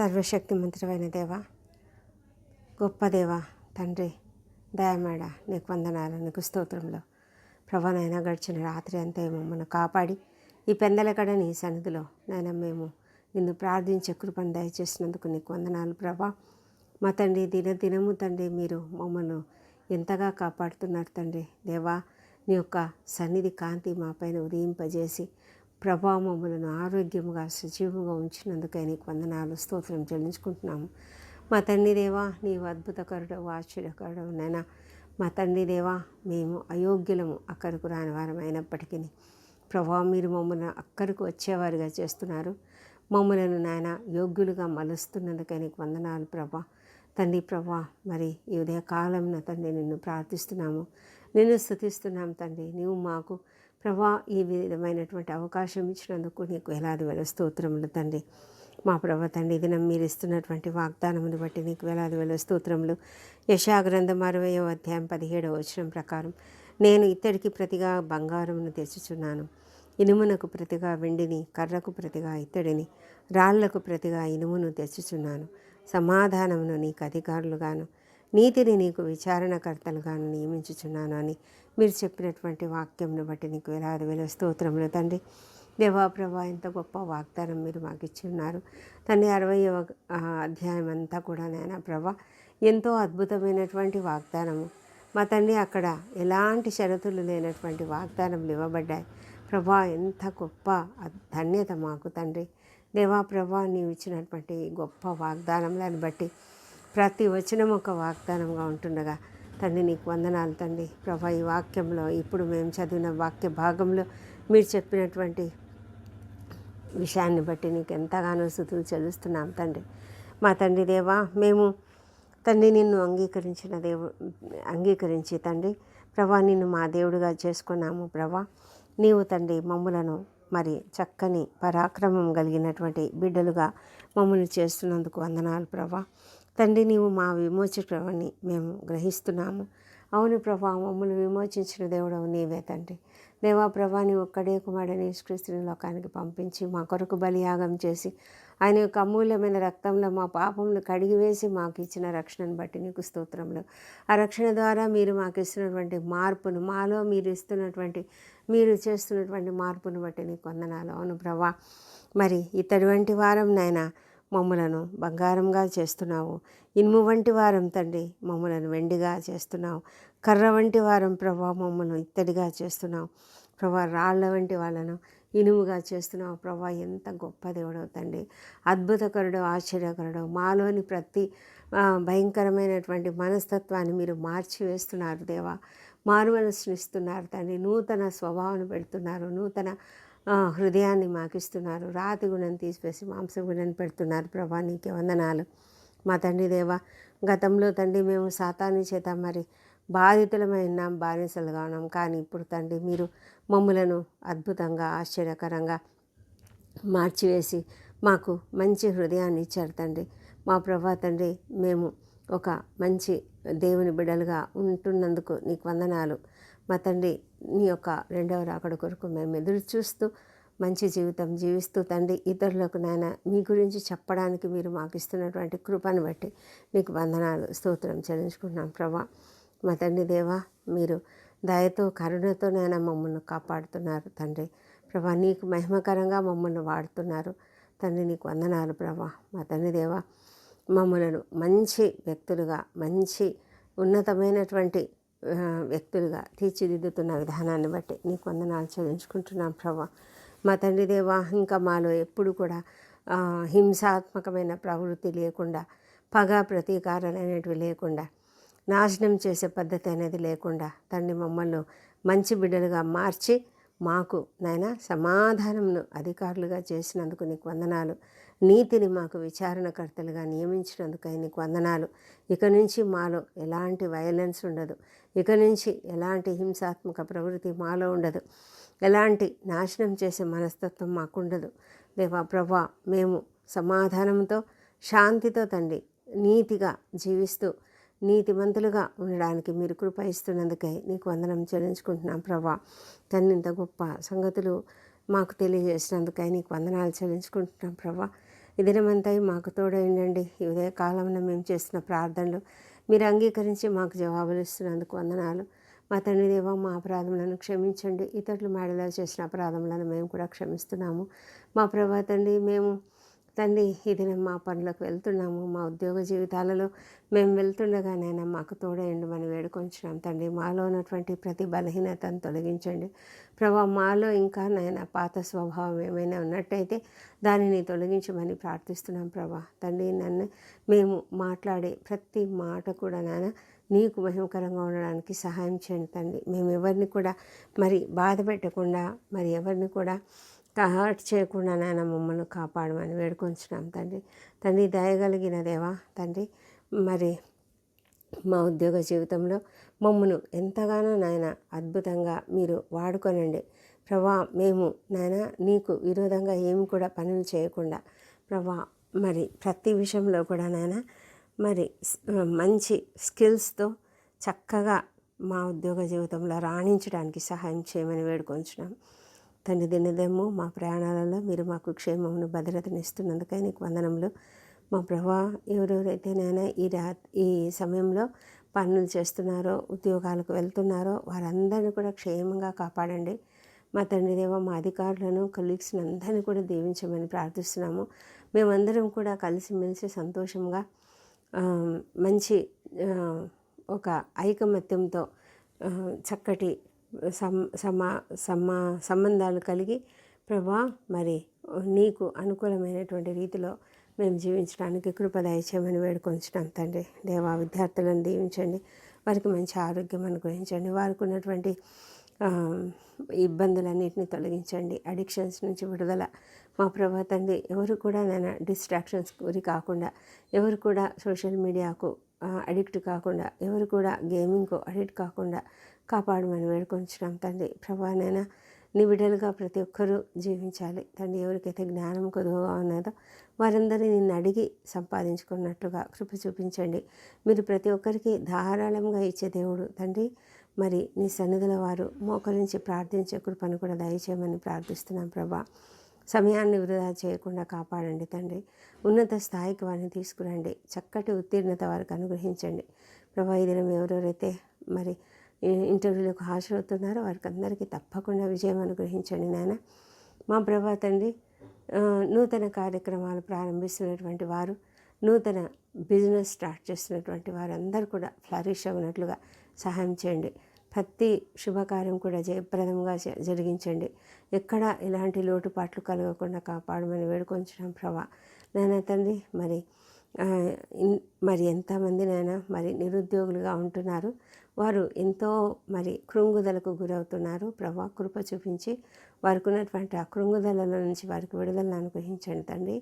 సర్వశక్తిమంతుడైన దేవా గొప్ప దేవా తండ్రి దయమేడ నీకు వందనాలు నీకు స్తోత్రంలో ప్రభానైనా గడిచిన రాత్రి అంతా మమ్మల్ని కాపాడి ఈ పెందల కడని నీ సన్నిధిలో నాయన మేము నిన్ను ప్రార్థించే కృపను దయచేసినందుకు నీకు వందనాలు ప్రభా. మా తండ్రి దినదినము తండ్రి మీరు మమ్మల్ని ఎంతగా కాపాడుతున్నారు తండ్రి. దేవా నీ యొక్క సన్నిధి కాంతి మా పైన ఉదయింపజేసి ప్రభా మమ్మలను ఆరోగ్యముగా సజీవంగా ఉంచినందుకై నీకు వందనాలు స్తోత్రం చెల్లించుకుంటున్నాము. మా తండ్రి దేవా నీవు అద్భుతకరుడు ఆశ్చర్యకరుడు నైనా మా తండ్రి దేవా మేము అయోగ్యులము అక్కడికి రాని వారం అయినప్పటికీ ప్రభా మీరు మమ్మల్ని అక్కడికి వచ్చేవారుగా చేస్తున్నారు. మమ్మలను నాయన యోగ్యులుగా మలుస్తున్నందుకై నీకు వందనాలు ప్రభా. తండ్రి ప్రభా మరి ఈ ఉదయ తండ్రి నిన్ను ప్రార్థిస్తున్నాము. నిన్ను స్థుతిస్తున్నాం తండ్రి. నీవు మాకు ప్రభా ఈ విధమైనటువంటి అవకాశం ఇచ్చినందుకు నీకు వేలాది వేల స్తోత్రములు తండ్రి. మా ప్రభ తండ్రి దినం మీరు ఇస్తున్నటువంటి వాగ్దానమును బట్టి నీకు వేలాది వేల స్తోత్రములు. యశాగ్రంథం అరవయో అధ్యాయం పదిహేడవ వచనం ప్రకారం నేను ఇత్తడికి ప్రతిగా బంగారమును తెచ్చుచున్నాను. ఇనుమునకు ప్రతిగా వెండిని కర్రకు ప్రతిగా ఇత్తడిని రాళ్ళకు ప్రతిగా ఇనుమును తెచ్చుచున్నాను. సమాధానమును నీకు అధికారులుగాను నీతిని నీకు విచారణకర్తలుగాను నియమించుచున్నాను అని మీరు చెప్పినటువంటి వాక్యంను బట్టి నీకు వేలాది వేల స్తోత్రములు తండ్రి. దేవాప్రభా ఎంత గొప్ప వాగ్దానం మీరు మాకు ఇచ్చి ఉన్నారు. తండ్రి అరవయవ అధ్యాయం అంతా కూడా నాయన ప్రభా ఎంతో అద్భుతమైనటువంటి వాగ్దానము. మా తండ్రి అక్కడ ఎలాంటి షరతులు లేనటువంటి వాగ్దానములు ఇవ్వబడ్డాయి. ప్రభా ఎంత గొప్ప ధన్యత మాకు తండ్రి. దేవా ప్రభా నీవు ఇచ్చినటువంటి గొప్ప వాగ్దానములను బట్టి ప్రతి వచనం ఒక వాగ్దానంగా ఉంటుండగా తండ్రి నీకు వందనాలు తండ్రి. ప్రభా ఈ వాక్యంలో ఇప్పుడు మేము చదివిన వాక్య భాగంలో మీరు చెప్పినటువంటి విషయాన్ని బట్టి నీకు ఎంతగానో స్థుతులు చెల్లిస్తున్నాం తండ్రి. మా తండ్రి దేవా మేము తండ్రి నిన్ను అంగీకరించిన దేవు అంగీకరించి తండ్రి ప్రభా నిన్ను మా దేవుడిగా చేసుకున్నాము ప్రభా. నీవు తండ్రి మమ్ములను మరి చక్కని పరాక్రమం కలిగినటువంటి బిడ్డలుగా మమ్మల్ని చేస్తున్నందుకు వందనాలు ప్రభా. తండ్రి నీవు మా విమోచకుడవని మేము గ్రహిస్తున్నాము. అవును ప్రభా మమ్మల్ని విమోచించిన దేవుడవు నీవే తండ్రి. దేవా ప్రభా నీ ఒక్కడే కుమారుడని యేసుక్రీస్తుని లోకానికి పంపించి మా కొరకు బలియాగం చేసి ఆయన యొక్క అమూల్యమైన రక్తంలో మా పాపములు కడిగివేసి మాకు ఇచ్చిన రక్షణను బట్టి నీకు స్తోత్రంలో ఆ రక్షణ ద్వారా మీరు మాకు ఇస్తున్నటువంటి మార్పును మాలో మీరు ఇస్తున్నటువంటి మీరు చేస్తున్నటువంటి మార్పును బట్టి నీకు వందనాలు. అవును ప్రభా మరి ఇతడి వంటి వారం నాయనా మమ్మలను బంగారంగా చేస్తున్నావు. ఇనుము వంటి వారం తండ్రి మమ్మలను వెండిగా చేస్తున్నావు. కర్ర వంటి వారం ప్రభా మమ్మల్ని ఇత్తడిగా చేస్తున్నావు. ప్రభా రాళ్ళ వంటి వాళ్ళను ఇనుముగా చేస్తున్నావు. ప్రభా ఎంత గొప్ప దేవుడవు తండ్రి. అద్భుతకరుడు ఆశ్చర్యకరుడు మాలోని ప్రతి భయంకరమైనటువంటి మనస్తత్వాన్ని మీరు మార్చివేస్తున్నారు దేవా. మారు మనసుని తండ్రి. నూతన స్వభావం పెడుతున్నారు. నూతన హృదయాన్ని మాకిస్తున్నారు. రాతి గుణం తీసివేసి మాంస గుణాన్ని పెడుతున్నారు. ప్రభా నీకే వందనాలు. మా తండ్రి దేవ గతంలో తండ్రి మేము సాతాని చేత మరి బాధితులమైన బానిసలుగా ఉన్నాం. కానీ ఇప్పుడు తండ్రి మీరు మమ్ములను అద్భుతంగా ఆశ్చర్యకరంగా మార్చివేసి మాకు మంచి హృదయాన్ని ఇచ్చారు తండ్రి. మా ప్రభా తండ్రి మేము ఒక మంచి దేవుని బిడ్డలుగా ఉంటున్నందుకు నీకు వందనాలు. మా తండ్రి నీ యొక్క రెండవ రాకడ కొరకు మేము ఎదురు చూస్తూ మంచి జీవితం జీవిస్తూ తండ్రి ఇతరులకు నాయన మీ గురించి చెప్పడానికి మీరు మాకు ఇస్తున్నటువంటి కృపను బట్టి నీకు వందనాలు స్తోత్రం చెల్లించుకుంటున్నాం ప్రభా. మా తండ్రి దేవా మీరు దయతో కరుణతో నైనా మమ్మల్ని కాపాడుతున్నారు తండ్రి. ప్రభా నీకు మహిమకరంగా మమ్మల్ని వాడుతున్నారు తండ్రి నీకు వందనాలు ప్రభా. మా తండ్రి దేవా మమ్మలను మంచి వ్యక్తులుగా మంచి ఉన్నతమైనటువంటి వ్యక్తులుగా తీర్చిదిద్దుతున్న విధానాన్ని బట్టి నీకు వందనాలు చెల్లించుకుంటున్నాం ప్రభా. మా తండ్రి దేవా ఇంకా మాలో ఎప్పుడు కూడా హింసాత్మకమైన ప్రవృత్తి లేకుండా పగ ప్రతీకారాలు అనేటివి లేకుండా నాశనం చేసే పద్ధతి అనేది లేకుండా తండ్రి మమ్మల్ని మంచి బిడ్డలుగా మార్చి మాకు నాయన సమాధానంను అధికారులుగా చేసినందుకు నీకు వందనాలు. నీతిని మాకు విచారణకర్తలుగా నియమించినందుకై నీకు వందనాలు. ఇక నుంచి మాలో ఎలాంటి వయలెన్స్ ఉండదు. ఇక నుంచి ఎలాంటి హింసాత్మక ప్రవృత్తి మాలో ఉండదు. ఎలాంటి నాశనం చేసే మనస్తత్వం మాకుండదు. దేవా ప్రభా మేము సమాధానంతో శాంతితో తండ్రి నీతిగా జీవిస్తూ నీతిమంతులుగా ఉండడానికి మీరు కృప ఇస్తున్నందుకై నీకు వందనం చెల్లించుకుంటున్నాం ప్రభా. తన్నింత గొప్ప సంగతులు మాకు తెలియజేసినందుకై నీకు వందనాలు చెల్లించుకుంటున్నాం ప్రభా. ఈ దినమంతా మాకు తోడైండండి. ఈ ఉదయ కాలంలో మేము చేసిన ప్రార్థనలు మీరు అంగీకరించి మాకు జవాబులు ఇస్తున్నందుకు వందనాలు. మా తండ్రి దేవ మా అపరాధములను క్షమించండి. ఇతరులు మేడలో చేసిన అపరాధములను మేము కూడా క్షమిస్తున్నాము. మా ప్రభా తండ్రి మేము తండ్రి ఈ దినం మా పనులకు వెళ్తున్నాము. మా ఉద్యోగ జీవితాలలో మేము వెళ్తుండగానైనా మాకు తోడేయండి మనం వేడుకొంచున్నాం తండ్రి మాలో ఉన్నటువంటి ప్రతి బలహీనతను తొలగించండి. ప్రభా మాలో ఇంకా నాయన పాత స్వభావం ఏమైనా ఉన్నట్టయితే దానిని తొలగించమని ప్రార్థిస్తున్నాం ప్రభా. తండ్రి నన్ను మేము మాట్లాడే ప్రతి మాట కూడా నాన్న నీకు మహిమకరంగా ఉండడానికి సహాయం చేయండి తండ్రి. మేము ఎవరిని కూడా మరి బాధ పెట్టకుండా మరి ఎవరిని కూడా హర్ట్ చేయకుండా నాయన మమ్మల్ని కాపాడమని వేడుకొంచున్నాం తండ్రి. తండ్రి దయగలిగిన దేవా తండ్రి మరి మా ఉద్యోగ జీవితంలో మమ్మను ఎంతగానో నాయన అద్భుతంగా మీరు వాడుకొనండి. ప్రభా మేము నాయన నీకు విరోధంగా ఏమి కూడా పనులు చేయకుండా ప్రభా మరి ప్రతి విషయంలో కూడా నాయన మరి మంచి స్కిల్స్తో చక్కగా మా ఉద్యోగ జీవితంలో రాణించడానికి సహాయం చేయమని వేడుకొంచున్నాం. తండ్రి దినదేమో మా ప్రయాణాలలో మీరు మాకు క్షేమమును భద్రతనిస్తున్నందుకై నీకు వందనములు. మా ప్రభా ఎవరెవరైతే నేను ఈ రా ఈ సమయంలో పనులు చేస్తున్నారో ఉద్యోగాలకు వెళ్తున్నారో వారందరినీ కూడా క్షేమంగా కాపాడండి. మా తండ్రి దేవ మా అధికారులను కలీగ్స్ని అందరినీ కూడా దీవించమని ప్రార్థిస్తున్నాము. మేమందరం కూడా కలిసిమెలిసి సంతోషంగా మంచి ఒక ఐకమత్యంతో చక్కటి సమ్ సమా సమా సంబంధాలు కలిగి ప్రభా మరి నీకు అనుకూలమైనటువంటి రీతిలో మేము జీవించడానికి కృప దయచేయమని వేడుకొంచున్నాం తండ్రి. దేవా విద్యార్థులను దీవించండి. వారికి మంచి ఆరోగ్యం అనుగ్రహించండి. వారికి ఉన్నటువంటి ఇబ్బందులన్నింటినీ తొలగించండి. అడిక్షన్స్ నుంచి విడుదల. మా ప్రభా తండ్రి ఎవరు కూడా నేను డిస్ట్రాక్షన్స్ గురి కాకుండా ఎవరు కూడా సోషల్ మీడియాకు అడిక్ట్ కాకుండా ఎవరు కూడా గేమింగ్కు అడిక్ట్ కాకుండా కాపాడమని వేడుకొంచున్నాం తండ్రి. ప్రభానైనా నీ బిడ్డలుగా ప్రతి ఒక్కరూ జీవించాలి. తండ్రి ఎవరికైతే జ్ఞానం కొదువుగా ఉన్నదో వారందరూ నిన్ను అడిగి సంపాదించుకున్నట్లుగా కృప చూపించండి. మీరు ప్రతి ఒక్కరికి ధారాళంగా ఇచ్చే దేవుడు తండ్రి. మరి నీ సన్నిధుల వారు మోకరించి ప్రార్థించే కృపను కూడా దయచేయమని ప్రార్థిస్తున్నాం ప్రభా. సమయాన్ని వృధా చేయకుండా కాపాడండి తండ్రి. ఉన్నత స్థాయికి వారిని తీసుకురండి. చక్కటి ఉత్తీర్ణత వారికి అనుగ్రహించండి. ప్రభా ఈ దినం ఎవరెవరైతే మరి ఇంటర్వ్యూలకు హాజరవుతున్నారో వారికి అందరికీ తప్పకుండా విజయం అనుగ్రహించండి నాయన. మా ప్రభా తండ్రి నూతన కార్యక్రమాలు ప్రారంభిస్తున్నటువంటి వారు నూతన బిజినెస్ స్టార్ట్ చేస్తున్నటువంటి వారందరూ కూడా ఫ్లరిష్ అవునట్లుగా సహాయం చేయండి. ప్రతి శుభకార్యం కూడా జయప్రదంగా జరిగించండి. ఎక్కడ ఇలాంటి లోటుపాట్లు కలగకుండా కాపాడమని వేడుకొంచడం ప్రభా. నాయన తండ్రి మరి మరి ఎంతమంది నాయన మరి నిరుద్యోగులుగా ఉంటున్నారు వారు ఎంతో మరి కృంగుదలకు గురవుతున్నారు. ప్రభా కృప చూపించి వారికి ఉన్నటువంటి ఆ కృంగుదల నుంచి వారికి విడుదలను అనుగ్రహించండి తండ్రి.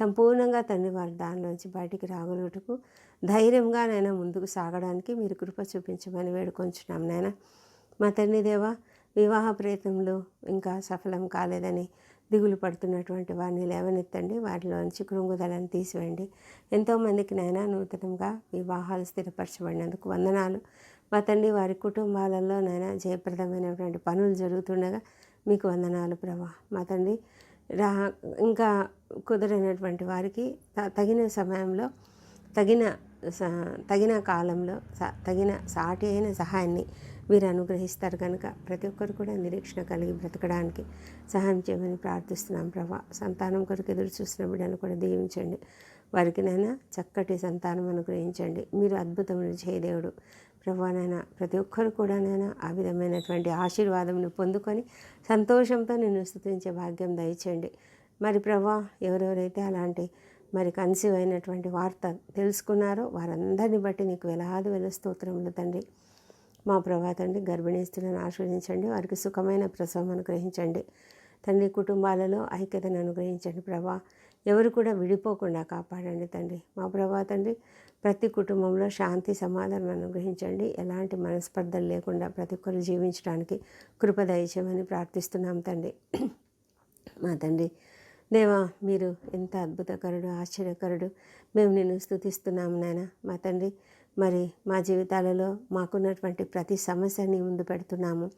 సంపూర్ణంగా తండ్రి వారి దానిలోంచి బయటికి రాగలుగుటకు ధైర్యంగా నైనా ముందుకు సాగడానికి మీరు కృప చూపించమని వేడుకొంచున్నాం నాయన. మా తండ్రి దేవ వివాహ ప్రయత్నంలో ఇంకా సఫలం కాలేదని దిగులు పడుతున్నటువంటి వారిని లేవనెత్తండి. వారిలోంచి కృంగుదలను తీసివేయండి. ఎంతోమందికి నైనా నూతనంగా వివాహాలు స్థిరపరచబడినందుకు వందనాలు. మా తండ్రి వారి కుటుంబాలలో నైనా జయప్రదమైనటువంటి పనులు జరుగుతుండగా మీకు వందనాలు ప్రభా. మా తండ్రి రా ఇంకా కుదరైనటువంటి వారికి తగిన సమయంలో తగిన తగిన కాలంలో తగిన సాటి అయిన సహాయాన్ని వీరు అనుగ్రహిస్తారు కనుక ప్రతి ఒక్కరు కూడా నిరీక్షణ కలిగి బ్రతకడానికి సహాయం చేయమని ప్రార్థిస్తున్నాం ప్రభా. సంతానం కొరకు ఎదురు చూసిన బిడ్డను కూడా దీవించండి. వారికి నైనా చక్కటి సంతానం అనుగ్రహించండి. మీరు అద్భుతమైన చేయదేవుడు ప్రభానైనా ప్రతి ఒక్కరు కూడా నైనా ఆ విధమైనటువంటి ఆశీర్వాదంను పొందుకొని సంతోషంతో నేను స్థుతించే భాగ్యం దయచేయండి. మరి ప్రభా ఎవరెవరైతే అలాంటి మరి కన్సీవ్ అయినటువంటి వార్త తెలుసుకున్నారో వారందరిని బట్టి నీకు వెలాది వెల స్తోత్రములు తండ్రి. మా ప్రభా తండ్రి గర్భిణీ స్త్రీలను ఆస్వాదించండి వారికి సుఖమైన ప్రసవం అనుగ్రహించండి. తండ్రి కుటుంబాలలో ఐక్యతను అనుగ్రహించండి ప్రభా. ఎవరు కూడా విడిపోకుండా కాపాడండి తండ్రి. మా ప్రభా తండ్రి ప్రతి కుటుంబంలో శాంతి సమాధానం అనుగ్రహించండి. ఎలాంటి మనస్పర్ధలు లేకుండా ప్రతి ఒక్కరు జీవించడానికి కృప దయచేయమని ప్రార్థిస్తున్నాం తండ్రి. మా తండ్రి దేవా మీరు ఎంత అద్భుతకరుడు ఆశ్చర్యకరుడు. మేము నిన్ను స్థుతిస్తున్నాము నాయన. మా తండ్రి మరి మా జీవితాలలో మాకున్నటువంటి ప్రతి సమస్యని ముందు పెడుతున్నాము.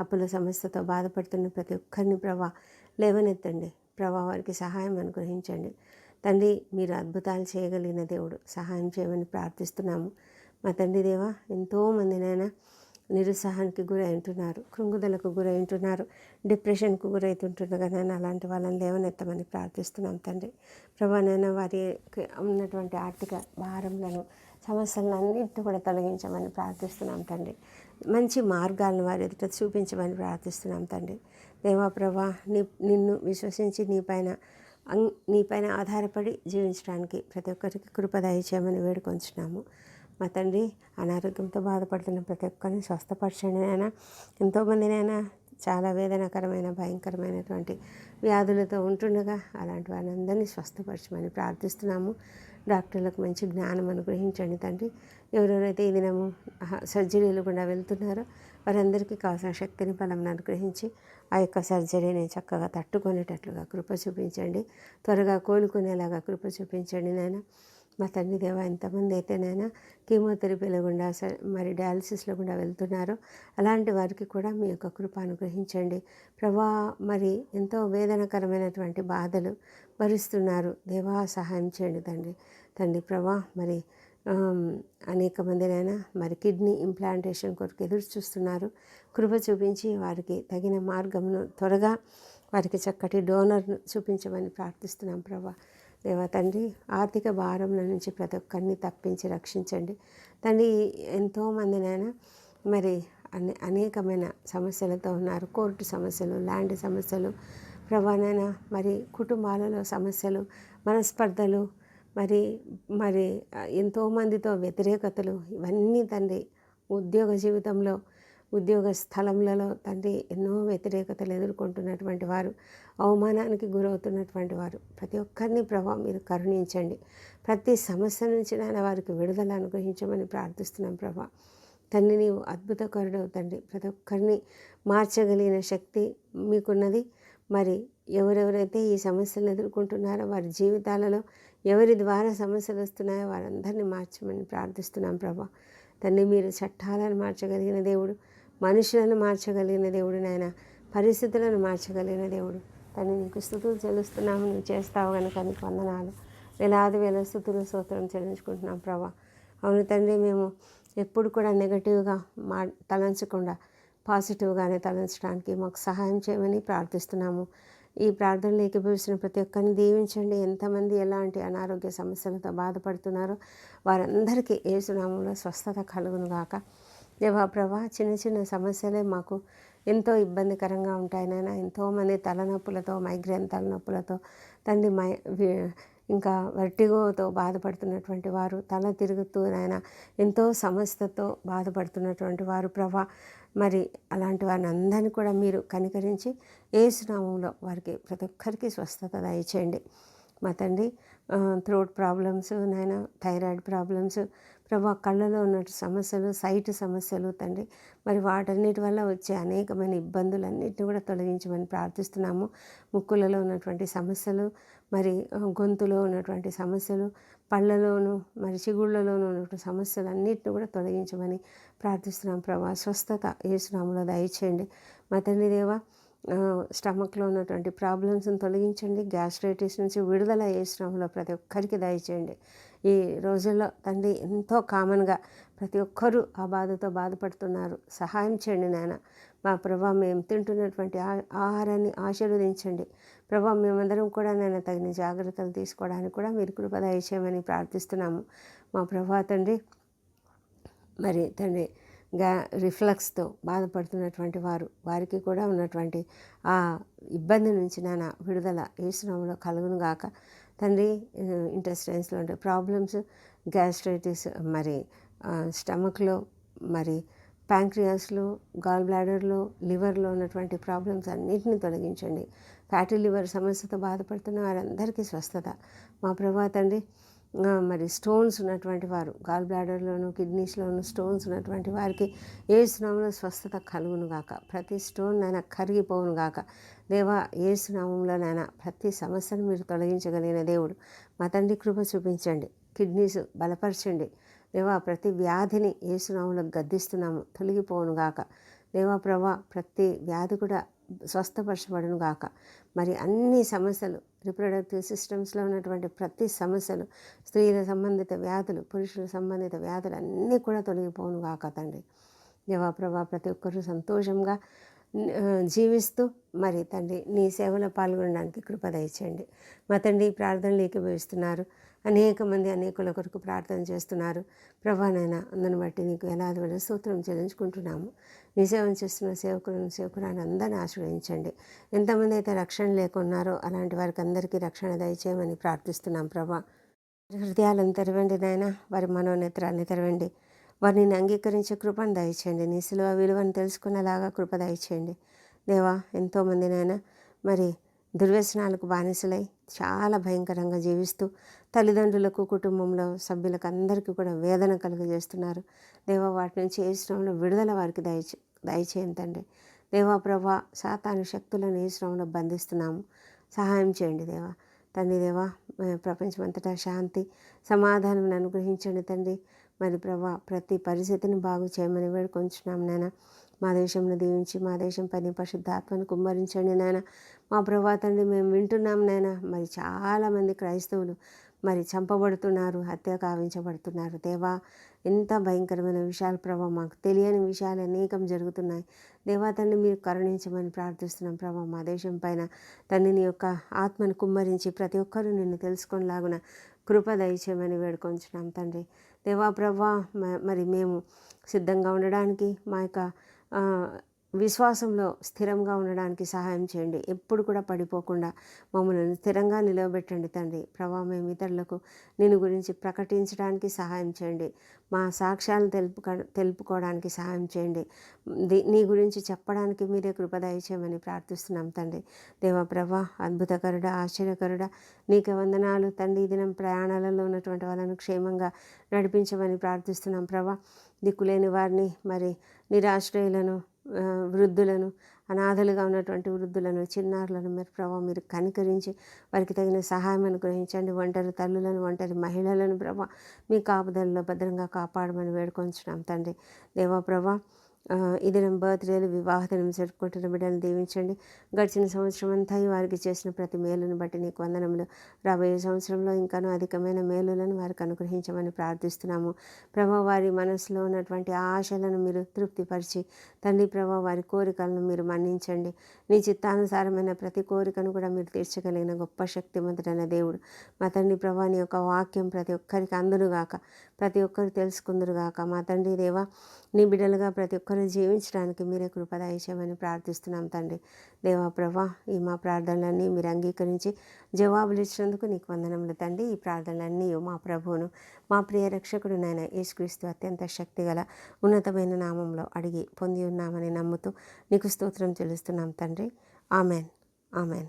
అప్పుల సమస్యతో బాధపడుతున్న ప్రతి ఒక్కరిని ప్రభా లేవనెత్తండి. ప్రభా వారికి సహాయం అనుగ్రహించండి. తండ్రి మీరు అద్భుతాలు చేయగలిగిన దేవుడు. సహాయం చేయమని ప్రార్థిస్తున్నాము. మా తండ్రి దేవా ఎంతోమందినైనా నిరుత్సాహానికి గురై ఉంటున్నారు కృంగుదలకు గురై ఉంటున్నారు డిప్రెషన్కు గురవుతుంటున్నారు నేను అలాంటి వాళ్ళని లేవనెత్తమని ప్రార్థిస్తున్నాం తండ్రి. ప్రభానైనా వారికి ఉన్నటువంటి ఆర్థిక భారంలను సమస్యలన్నింటినీ కూడా తొలగించమని ప్రార్థిస్తున్నాం తండ్రి. మంచి మార్గాలను వారి ఎదుట చూపించమని ప్రార్థిస్తున్నాం తండ్రి. దేవా ప్రభా నీ నిన్ను విశ్వసించి నీ పైన నీ పైన ఆధారపడి జీవించడానికి ప్రతి ఒక్కరికి కృపదాయి చేయమని వేడుకొంచున్నాము. మా తండ్రి అనారోగ్యంతో బాధపడుతున్న ప్రతి ఒక్కరిని స్వస్థపరచండి అయినా ఎంతోమందినైనా చాలా వేదనకరమైన భయంకరమైనటువంటి వ్యాధులతో ఉంటుండగా అలాంటి వారిని అందరినీ స్వస్థపరచమని ప్రార్థిస్తున్నాము. డాక్టర్లకు మంచి జ్ఞానం అనుగ్రహించండి తండ్రి. ఎవరెవరైతే ఈ దినము సర్జరీలు గుండా వెళ్తున్నారో వారందరికీ కావాల్సిన శక్తిని బలం అనుగ్రహించి ఆ యొక్క సర్జరీని చక్కగా తట్టుకునేటట్లుగా కృప చూపించండి. త్వరగా కోలుకునేలాగా కృప చూపించండి నాయన. మా తండ్రి దేవ ఎంతమంది అయితే నైనా కీమోథెరపీల గుండా స- మరి డయాలసిస్ల గుండా వెళ్తున్నారో అలాంటి వారికి కూడా మీ యొక్క కృప అనుగ్రహించండి. ప్రభా మరి ఎంతో వేదనకరమైనటువంటి బాధలు భరిస్తున్నారు. దేవా సహాయం చేయండి తండ్రి. తండ్రి ప్రభా మరి అనేక మందినైనా మరి కిడ్నీ ఇంప్లాంటేషన్ కొరకు ఎదురు చూస్తున్నారు. కృప చూపించి వారికి తగిన మార్గమును త్వరగా వారికి చక్కటి డోనర్ను చూపించమని ప్రార్థిస్తున్నాం ప్రభా. దేవా తండ్రి ఆర్థిక భారంల నుంచి ప్రతి ఒక్కరిని తప్పించి రక్షించండి. తండ్రి ఎంతోమందినైనా మరి అనే అనేకమైన సమస్యలతో ఉన్నారు. కోర్టు సమస్యలు ల్యాండ్ సమస్యలు రవాణాన మరి కుటుంబాలలో సమస్యలు మనస్పర్ధలు మరి మరి ఎంతోమందితో వ్యతిరేకతలు ఇవన్నీ తండ్రి ఉద్యోగ జీవితంలో ఉద్యోగ స్థలములలో తండ్రి ఎన్నో వ్యతిరేకతలు ఎదుర్కొంటున్నటువంటి వారు అవమానానికి గురవుతున్నటువంటి వారు. ప్రతి ఒక్కరిని ప్రభావం మీరు కరుణించండి. ప్రతి సమస్య నుంచి నాయన వారికి విడుదల అనుగ్రహించమని ప్రార్థిస్తున్నాం ప్రభా. తండ్రి నీవు అద్భుతకరుడవు తండ్రి. ప్రతి ఒక్కరిని మార్చగలిగిన శక్తి మీకున్నది. మరి ఎవరెవరైతే ఈ సమస్యలను ఎదుర్కొంటున్నారో వారి జీవితాలలో ఎవరి ద్వారా సమస్యలు వస్తున్నాయో వారందరినీ మార్చమని ప్రార్థిస్తున్నాం ప్రభా. తండ్రి మీరు చట్టాలను మార్చగలిగిన దేవుడు మనుషులను మార్చగలిగిన దేవుడు నాయన పరిస్థితులను మార్చగలిగిన దేవుడు. తను నీకు స్థుతులు చెల్లిస్తున్నాము నువ్వు చేస్తావు కనుక నీకు వందనాలు. వేలాది వేల స్థుతులు స్తోత్రం చెల్లించుకుంటున్నాం ప్రభా. అవును తండ్రి మేము ఎప్పుడు కూడా నెగటివ్గా మా తలంచకుండా పాజిటివ్గానే తలంచడానికి మాకు సహాయం చేయమని ప్రార్థిస్తున్నాము. ఈ ప్రార్థనలు ఏకీభవిస్తున్న ప్రతి ఒక్కరిని దీవించండి. ఎంతమంది ఎలాంటి అనారోగ్య సమస్యలతో బాధపడుతున్నారో వారందరికీ ఏసునామంలో స్వస్థత కలుగును గాక. దేవా ప్రభా చిన్న చిన్న సమస్యలే మాకు ఎంతో ఇబ్బందికరంగా ఉంటాయి నాయన. ఎంతోమంది తలనొప్పులతో మైగ్రేన్ తలనొప్పులతో తండ్రి మై ఇంకా వెర్టిగోతో బాధపడుతున్నటువంటి వారు తల తిరుగుతూ నాయన ఎంతో సమస్యతో బాధపడుతున్నటువంటి వారు ప్రభా. మరి అలాంటి వారిని అందరినీ కూడా మీరు కనికరించి ఏసునామంలో వారికి ప్రతి ఒక్కరికి స్వస్థత దయచేయండి. మా తండ్రి థ్రోట్ ప్రాబ్లమ్స్ నాయన థైరాయిడ్ ప్రాబ్లమ్స్ ప్రభా కళ్ళలో ఉన్న సమస్యలు సైట్ సమస్యలు తండ్రి మరి వాటన్నిటి వల్ల వచ్చే అనేకమైన ఇబ్బందులన్నిటిని కూడా తొలగించమని ప్రార్థిస్తున్నాము. ముక్కులలో ఉన్నటువంటి సమస్యలు మరి గొంతులో ఉన్నటువంటి సమస్యలు పళ్ళలోను మరి చిగుళ్ళలోనూ ఉన్నటువంటి సమస్యలు అన్నిటిని కూడా తొలగించమని ప్రార్థిస్తున్నాం ప్రభా. స్వస్థత ఏసునాములో దయచేయండి. మా తండ్రి దేవా స్టమక్లో ఉన్నటువంటి ప్రాబ్లమ్స్ని తొలగించండి. గ్యాస్ట్రైటిస్ నుంచి విడుదల చేసినాములో ప్రతి ఒక్కరికి దయచేయండి. ఈ రోజుల్లో తండ్రి ఎంతో కామన్గా ప్రతి ఒక్కరూ ఆ బాధతో బాధపడుతున్నారు. సహాయం చేయండి నాయన. మా ప్రభా మేము తింటున్నటువంటి ఆహారాన్ని ఆశీర్వదించండి. ప్రభా మేమందరం కూడా నేను తగిన జాగ్రత్తలు తీసుకోవడానికి కూడా మీరు కృప దయచేయమని ప్రార్థిస్తున్నాము. మా ప్రభా తండ్రి మరి తండ్రి గ్యా రిఫ్లక్స్తో బాధపడుతున్నటువంటి వారు వారికి కూడా ఉన్నటువంటి ఆ ఇబ్బంది నుంచి నాన్న విడుదల ఏసునామలో కలుగును గాక. తండ్రి ఇంటెస్టైన్స్లో ఉండే ప్రాబ్లమ్స్ గ్యాస్ట్రైటిస్ మరి స్టమక్లో మరి ప్యాంక్రియాస్లో గాల్ బ్లాడర్లో లివర్లో ఉన్నటువంటి ప్రాబ్లమ్స్ అన్నింటిని తొలగించండి. ఫ్యాటీ లివర్ సమస్యతో బాధపడుతున్న వారందరికీ స్వస్థత. మా ప్రభా తండ్రి మరి స్టోన్స్ ఉన్నటువంటి వారు గాల్ బ్లాడర్లోను కిడ్నీస్లోను స్టోన్స్ ఉన్నటువంటి వారికి ఏ స్నామంలో స్వస్థత కలుగును గాక. ప్రతి స్టోన్ నైనా కరిగిపోవును గాక. దేవా ఏ ప్రతి సమస్యను మీరు తొలగించగలిగిన దేవుడు. మా తండ్రి కృప చూపించండి కిడ్నీస్ బలపరచండి. దేవా ప్రతి వ్యాధిని ఏసునామంలో గద్దిస్తున్నాము తొలగిపోవును గాక. దేవా ప్రభా ప్రతి వ్యాధి కూడా స్వస్థపరచబడును గాక. మరి అన్ని సమస్యలు రిప్రొడక్టివ్ సిస్టమ్స్లో ఉన్నటువంటి ప్రతి సమస్యలు స్త్రీల సంబంధిత వ్యాధులు పురుషుల సంబంధిత వ్యాధులు అన్నీ కూడా తొలగిపోను కాక తండ్రి. దేవా ప్రభా ప్రతి ఒక్కరూ సంతోషంగా జీవిస్తూ మరి తండ్రి నీ సేవలో పాల్గొనడానికి కృప దయచేయండి. మా తండ్రి ప్రార్థనలు ఏకీభవిస్తున్నారు అనేక మంది అనేకుల కొరకు ప్రార్థన చేస్తున్నారు. ప్రభానైనా అందుని బట్టి నీకు ఎలాది వల్ల సూత్రం చెల్లించుకుంటున్నాము. నీ సేవన చేస్తున్న సేవకులను సేవకులను అందరిని ఆశ్రయించండి. ఎంతమంది అయితే రక్షణ లేకున్నారో అలాంటి వారికి అందరికీ రక్షణ దయచేయమని ప్రార్థిస్తున్నాం ప్రభా. హృదయాలను తెరవండి నాయన వారి మనోనేత్రాలను తెరవండి. వారిని అంగీకరించే కృపను దయచేయండి. నీ సిలువ విలువను తెలుసుకునేలాగా కృప దయచేయండి. దేవా ఎంతోమంది నాయన మరి దుర్వ్యసనాలకు బానిసలై చాలా భయంకరంగా జీవిస్తూ తల్లిదండ్రులకు కుటుంబంలో సభ్యులకు అందరికీ కూడా వేదన కలుగజేస్తున్నారు. దేవా వాటి నుంచి ఏ శ్రమంలో విడుదల వారికి దయచే దయచేయండి తండ్రి దేవా ప్రభా సాతాను శక్తులను ఏ శ్రమంలో బంధిస్తున్నాము? సహాయం చేయండి దేవా. తండ్రి దేవా ప్రపంచమంతటా శాంతి సమాధానం అనుగ్రహించండి తండ్రి. మరి ప్రభా ప్రతి పరిస్థితిని బాగు చేయమని వేడుకొంచున్నాం నాయన. మా దేశంను దీవించి మా దేశం పని పరిశుద్ధాత్మను కుమ్మరించండి నాయన. మా ప్రభా తండ్రి మేము వింటున్నాం నాయన. మరి చాలామంది క్రైస్తవులు మరి చంపబడుతున్నారు హత్య కావించబడుతున్నారు. దేవా ఎంత భయంకరమైన విషయాలు ప్రభా మాకు తెలియని విషయాలు అనేకం జరుగుతున్నాయి. దేవా తండ్రి మీరు కరుణించమని ప్రార్థిస్తున్నాం ప్రభా మా దేశం పైన తండ్రిని యొక్క ఆత్మను కుమ్మరించి ప్రతి ఒక్కరూ నిన్ను తెలుసుకునిలాగున కృప దయచేయమని వేడుకొంచున్నాం తండ్రి. దేవా ప్రభా మ- మరి మేము సిద్ధంగా ఉండడానికి మా యొక్క ఆ, విశ్వాసంలో స్థిరంగా ఉండడానికి సహాయం చేయండి. ఎప్పుడు కూడా పడిపోకుండా మమ్మల్ని స్థిరంగా నిలవబెట్టండి తండ్రి. ప్రభా మేము ఇతరులకు నేను గురించి ప్రకటించడానికి సహాయం చేయండి. మా సాక్ష్యాలు తెలుపుక తెలుపుకోవడానికి సహాయం చేయండి. నీ గురించి చెప్పడానికి మీరే కృపదయ చేయమని ప్రార్థిస్తున్నాం తండ్రి. దేవ ప్రభా అద్భుతకరుడ ఆశ్చర్యకరుడ నీకు వందనాలు తండ్రి. దినం ప్రయాణాలలో ఉన్నటువంటి వాళ్ళను క్షేమంగా నడిపించమని ప్రార్థిస్తున్నాం ప్రభా. దిక్కులేని వారిని మరి నిరాశ్రయులను వృద్ధులను అనాథలుగా ఉన్నటువంటి వృద్ధులను చిన్నారులను మీరు ప్రభావ మీరు కనికరించి వారికి తగిన సహాయం అనుగ్రహించండి. ఒంటరి తల్లులను ఒంటరి మహిళలను ప్రభా మీ కాపుదలలో భద్రంగా కాపాడమని వేడుకొంచున్నాం తండ్రి. దేవా ప్రభా ఈ దినం బర్త్డేలు వివాహ దినం జరుపుకుంటున్న బిడ్డలను దీవించండి. గడిచిన సంవత్సరం అంతా వారికి చేసిన ప్రతి మేలును బట్టి నీకు వందనములు. రాబోయే సంవత్సరంలో ఇంకాను అధికమైన మేలులను వారికి అనుగ్రహించమని ప్రార్థిస్తున్నాము. ప్రభా వారి మనసులో ఉన్నటువంటి ఆశలను మీరు తృప్తిపరిచి తండ్రి ప్రభా వారి కోరికలను మీరు మన్నించండి. నీ చిత్తానుసారమైన ప్రతి కోరికను కూడా మీరు తీర్చగలిగిన గొప్ప శక్తిమంతుడైన దేవుడు. మా తండ్రి ప్రభా నీ యొక్క వాక్యం ప్రతి ఒక్కరికి అందునుగాక ప్రతి ఒక్కరు తెలుసుకుందరుగాక. మా తండ్రి దేవా నీ బిడ్డలుగా ప్రతి ఒక్కరు జీవించడానికి మీరే కృపదాయిషమని ప్రార్థిస్తున్నాం తండ్రి. దేవా ప్రభా ఈ మా ప్రార్థనలన్నీ మీరు అంగీకరించి జవాబులు ఇచ్చినందుకు నీకు వందనములు తండ్రి. ఈ ప్రార్థనలన్నీ మా ప్రభువును మా ప్రియ రక్షకుడు నాయన యేసుక్రీస్తు అత్యంత శక్తిగల ఉన్నతమైన నామంలో అడిగి పొంది ఉన్నామని నమ్ముతూ నీకు స్తోత్రం చెల్లిస్తున్నాం తండ్రి. ఆమెన్. ఆమెన్.